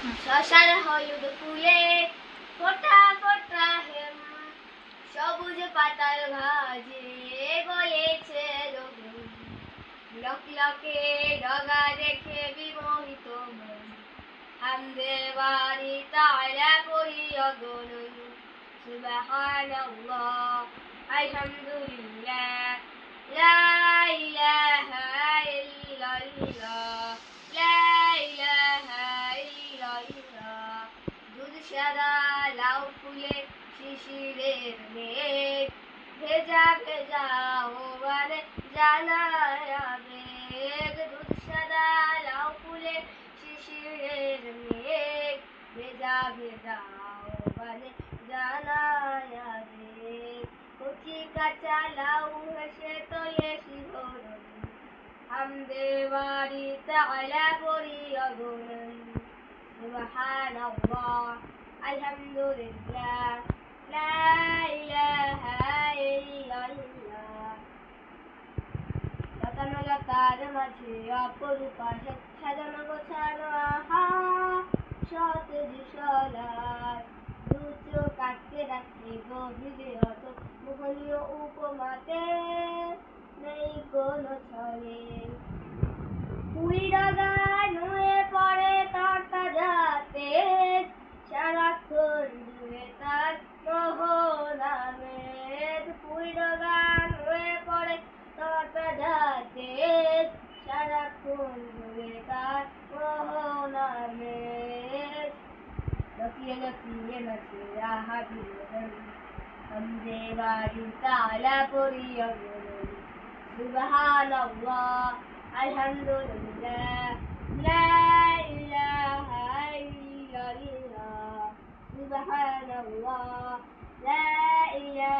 শশার হলুদ ফুলে, ফোটা ফোটা হেম। সবুজ পাতার ভাজে বলেছে রঘু। লক লকে ডগা দেখে বিমোহিত মন। হামদে বাড়ি তালা করি অগণন। সুবহানাল্লাহ, আলহামদুলিল্লাহ। সাদা লাউ ফুলে শিশিরের মেঘ। ভেজা ভেজা ওবারে জানায় আবেগ। দুধ সাদা, লাউ ফুলে শিশিরের মেঘ। ভেজা ভেজা ওবারে জানায় আবেগ। কচি কাঁচা লাউ হেসে তোলে শিহরণ। হামদে বাড়ি তালা করি অগণন سبحان الله الحمد لله لا إله إلا الله লতানো লতার মাঝে অপরূপা সাজানো গোছানো আহা সতেজ সলার দুচো কাটতে রাখতে গভীরে অত মোহনীয় উপমাতে নেই কোনো ছলে ತಿಲಕ ಪ್ರಿಯ ಮಸೂರ ಹಾಡಿರುವುದನ್ನು ಅಂದೇ ಬಾಡಿ ತಾಲ ಪೊರಿಯವರು ಸುಬಹಾನ ಅಲ್ಹಮ್ದುಲಿಲ್ಲಾ ಲಾ ಇಲಾಹ ಇಲ್ಲಾ ಸುಬಹಾನ ಲಾ ಇಲಾಹ